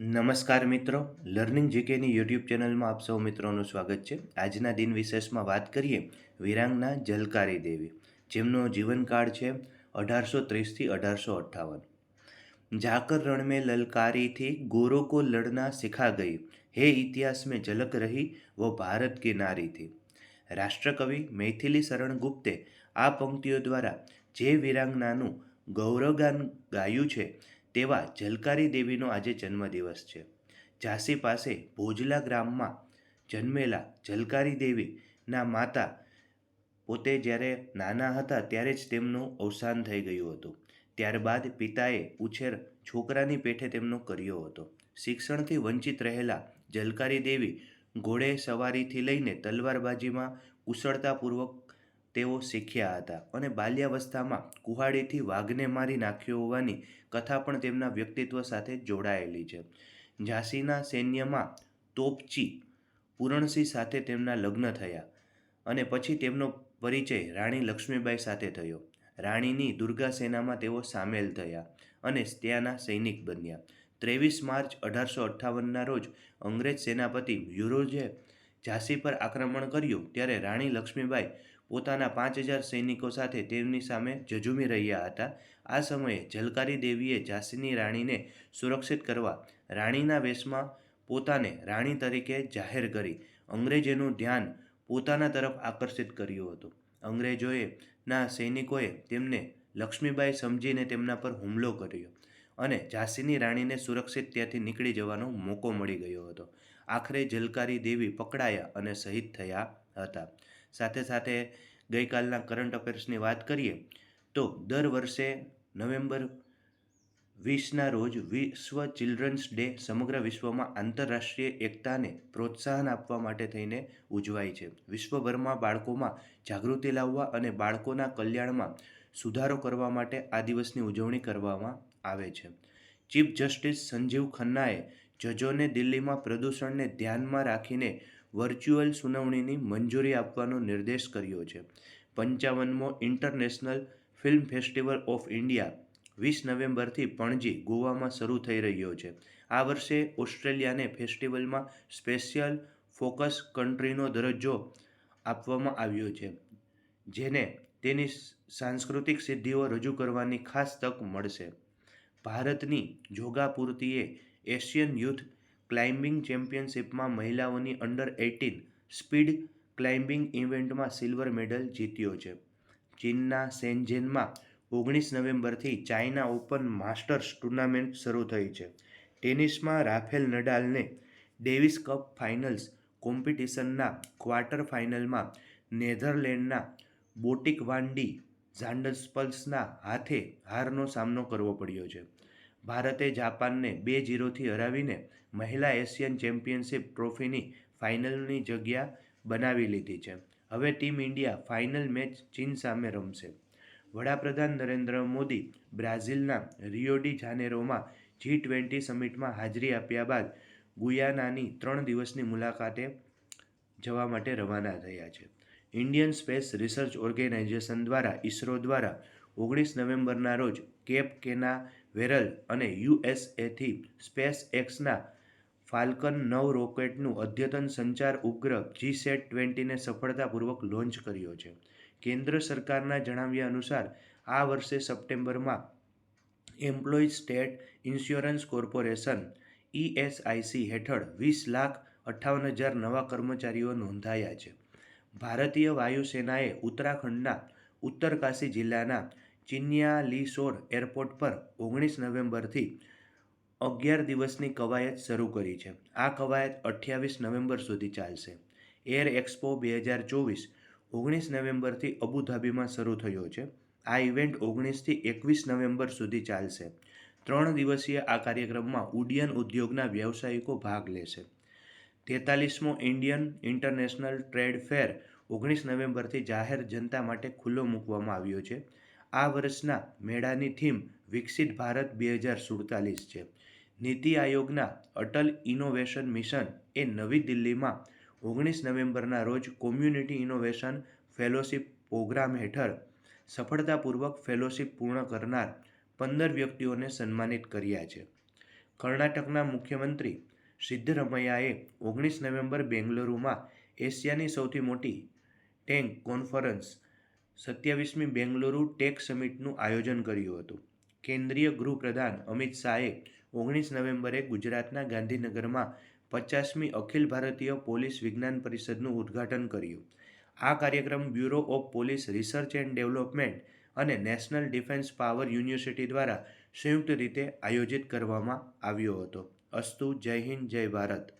નમસ્કાર મિત્રો. Learning જીકેની YouTube ચેનલમાં આપ સૌ મિત્રોનું સ્વાગત છે. આજના દિન વિશેષમાં વાત કરીએ વિરાંગના જલકારી દેવી, જેમનો જીવનકાળ છે અઢારસો ત્રીસથી અઢારસો અઠ્ઠાવન. ઝાકર રણમે લલકારીથી ગોરો કો લડના શીખા ગઈ. હે ઇતિહાસ મેં ઝલક રહી વો ભારત કી નારી થી રાષ્ટ્રકવિ મૈથિલી શરણ ગુપ્તે આ પંક્તિઓ દ્વારા જે વિરાંગનાનું ગૌરવગાન ગાયું છે તેવા ઝલકારી દેવીનો આજે જન્મદિવસ છે. ઝાંસી પાસે ભોજલા ગ્રામમાં જન્મેલા ઝલકારી દેવીના માતા પોતે જ્યારે નાના હતા ત્યારે જ તેમનું અવસાન થઈ ગયું હતું. ત્યારબાદ પિતાએ ઉછેર છોકરાની પેઠે તેમનો કર્યો હતો. શિક્ષણથી વંચિત રહેલા જલકારી દેવી ઘોડે સવારીથી લઈને તલવારબાજીમાં કુશળતાપૂર્વક તેઓ શીખ્યા હતા અને બાલ્યાવસ્થામાં કુહાડીથી વાઘને મારી નાખ્યો હોવાની કથા પણ તેમના વ્યક્તિત્વ સાથે જોડાયેલી છે. ઝાંસીના સૈન્યમાં તોપચી પૂરણસિંહ સાથે તેમના લગ્ન થયા અને પછી તેમનો પરિચય રાણી લક્ષ્મીબાઈ સાથે થયો. રાણીની દુર્ગા સેનામાં તેઓ સામેલ થયા અને ત્યાંના સૈનિક બન્યા. ત્રેવીસ માર્ચ અઢારસો અઠ્ઠાવનના રોજ અંગ્રેજ સેનાપતિ યુરોજે ઝાંસી પર આક્રમણ કર્યું, ત્યારે રાણી લક્ષ્મીબાઈ પોતાના પાંચ હજાર સૈનિકો સાથે તેમની સામે ઝઝૂમી રહ્યા હતા. આ સમયે ઝલકારી દેવીએ ઝાંસીની રાણીને સુરક્ષિત કરવા રાણીના વેશમાં પોતાને રાણી તરીકે જાહેર કરી અંગ્રેજોનું ધ્યાન પોતાના તરફ આકર્ષિત કર્યું હતું. અંગ્રેજોએ ના સૈનિકોએ તેમને લક્ષ્મીબાઈ સમજીને તેમના પર હુમલો કર્યો અને ઝાંસીની રાણીને સુરક્ષિત ત્યાંથી નીકળી જવાનો મોકો મળી ગયો હતો. આખરે ઝલકારી દેવી પકડાયા અને શહીદ થયા હતા. સાથે સાથે ગઈકાલના કરંટ અફેર્સની વાત કરીએ, તો દર વર્ષે નવેમ્બર વીસના રોજ વિશ્વ ચિલ્ડ્રન્સ ડે સમગ્ર વિશ્વમાં આંતરરાષ્ટ્રીય એકતાને પ્રોત્સાહન આપવા માટે થઈને ઉજવાય છે. વિશ્વભરમાં બાળકોમાં જાગૃતિ લાવવા અને બાળકોના કલ્યાણમાં સુધારો કરવા માટે આ દિવસની ઉજવણી કરવામાં આવે છે. ચીફ જસ્ટિસ સંજીવ ખન્નાએ જજોને દિલ્હીમાં પ્રદૂષણને ધ્યાનમાં રાખીને વર્ચ્યુઅલ સુનાવણીની મંજૂરી આપવાનો નિર્દેશ કર્યો છે. પંચાવનમો international film festival of India, વીસ નવેમ્બરથી પણજી, ગોવામાં શરૂ થઈ રહ્યો છે. આ વર્ષે ઓસ્ટ્રેલિયાને ફેસ્ટિવલમાં સ્પેશિયલ ફોકસ કન્ટ્રીનો દરજ્જો આપવામાં આવ્યો છે, જેને તેની સાંસ્કૃતિક સિદ્ધિઓ રજૂ કરવાની ખાસ તક મળશે. ભારતની જોગાપૂર્તિએ એશિયન યુથ ક્લાઇમ્બિંગ ચેમ્પિયનશિપમાં મહિલાઓની અંડર એઇટીન સ્પીડ ક્લાઇમ્બિંગ ઇવેન્ટમાં સિલ્વર મેડલ જીત્યો છે. ચીનના સેન્જેનમાં ઓગણીસ નવેમ્બરથી ચાઇના ઓપન માસ્ટર્સ ટુર્નામેન્ટ શરૂ થઈ છે. ટેનિસમાં રાફેલ નડાલને ડેવિસ કપ ફાઇનલ્સ કોમ્પિટિશનના ક્વાર્ટર ફાઇનલમાં નેધરલેન્ડના બોટિક વાન્ડી ઝાન્ડસ્પલ્સના હાથે હારનો સામનો કરવો પડ્યો છે. ભારતે જાપાનને બે જીરોથી હરાવીને મહિલા એશિયન ચેમ્પિયનશિપ ટ્રોફીની ફાઇનલની જગ્યા બનાવી લીધી છે. હવે ટીમ ઇન્ડિયા ફાઇનલ મેચ ચીન સામે રમશે. વડાપ્રધાન નરેન્દ્ર મોદી બ્રાઝિલના રિયોડી જાનેરોમાં જી ટ્વેન્ટી સમિટમાં હાજરી આપ્યા બાદ ગુયાનાની ત્રણ દિવસની મુલાકાતે જવા માટે રવાના થયા છે. ઇન્ડિયન સ્પેસ રિસર્ચ ઓર્ગેનાઇઝેશન દ્વારા ઇસરો દ્વારા ઓગણીસ નવેમ્બરના રોજ કેપ કેના વેરલ અને યુએસએથી સ્પેસ એક્સના ફાલ્કન નવ રોકેટનું અદ્યતન સંચાર ઉપગ્રહ જી સેટ ટ્વેન્ટીને સફળતાપૂર્વક લોન્ચ કર્યો છે. કેન્દ્ર સરકારના જણાવ્યા અનુસાર, આ વર્ષે સપ્ટેમ્બરમાં employees state insurance corporation ESIC હેઠળ વીસ લાખ અઠ્ઠાવન હજાર નવા કર્મચારીઓ નોંધાયા છે. ભારતીય વાયુસેનાએ ઉત્તરાખંડના ઉત્તરકાશી જિલ્લાના ચિન્યાલીસોર એરપોર્ટ પર ઓગણીસ નવેમ્બરથી અગિયાર દિવસની કવાયત શરૂ કરી છે. આ કવાયત અઠ્યાવીસ નવેમ્બર સુધી ચાલશે. એર એક્સપો બે હજાર ચોવીસ ઓગણીસ નવેમ્બરથી અબુધાબીમાં શરૂ થયો છે. આ ઇવેન્ટ ઓગણીસથી એકવીસ નવેમ્બર સુધી ચાલશે. ત્રણ દિવસીય આ કાર્યક્રમમાં ઉડ્ડયન ઉદ્યોગના વ્યવસાયિકો ભાગ લેશે. તેતાલીસમો ઇન્ડિયન ઇન્ટરનેશનલ ટ્રેડ ફેર ઓગણીસ નવેમ્બરથી જાહેર જનતા માટે ખુલ્લો મૂકવામાં આવ્યો છે. આ વર્ષના મેળાની થીમ વિકસિત ભારત બે હજાર સુડતાલીસ છે. નીતિ આયોગના અટલ ઇનોવેશન મિશન એ નવી દિલ્હીમાં ઓગણીસ નવેમ્બરના રોજ કોમ્યુનિટી ઇનોવેશન ફેલોશિપ પ્રોગ્રામ હેઠળ સફળતાપૂર્વક ફેલોશિપ પૂર્ણ કરનાર પંદર વ્યક્તિઓને સન્માનિત કર્યા છે. કર્ણાટકના મુખ્યમંત્રી સિદ્ધરમૈયાએ ઓગણીસ નવેમ્બર બેંગલુરુમાં એશિયાની સૌથી મોટી ટેન્ક કોન્ફરન્સ સત્યાવીસમી બેંગલુરુ ટેક સમિટનું આયોજન કર્યું હતું. કેન્દ્રીય ગૃહપ્રધાન અમિત શાહે ઓગણીસ નવેમ્બરે ગુજરાતના ગાંધીનગરમાં પચાસમી અખિલ ભારતીય પોલીસ વિજ્ઞાન પરિષદનું ઉદ્ઘાટન કર્યું. આ કાર્યક્રમ bureau of police research and development અને નેશનલ ડિફેન્સ પાવર યુનિવર્સિટી દ્વારા સંયુક્ત રીતે આયોજિત કરવામાં આવ્યો હતો. અસ્તુ, જય હિન્દ, જય ભારત.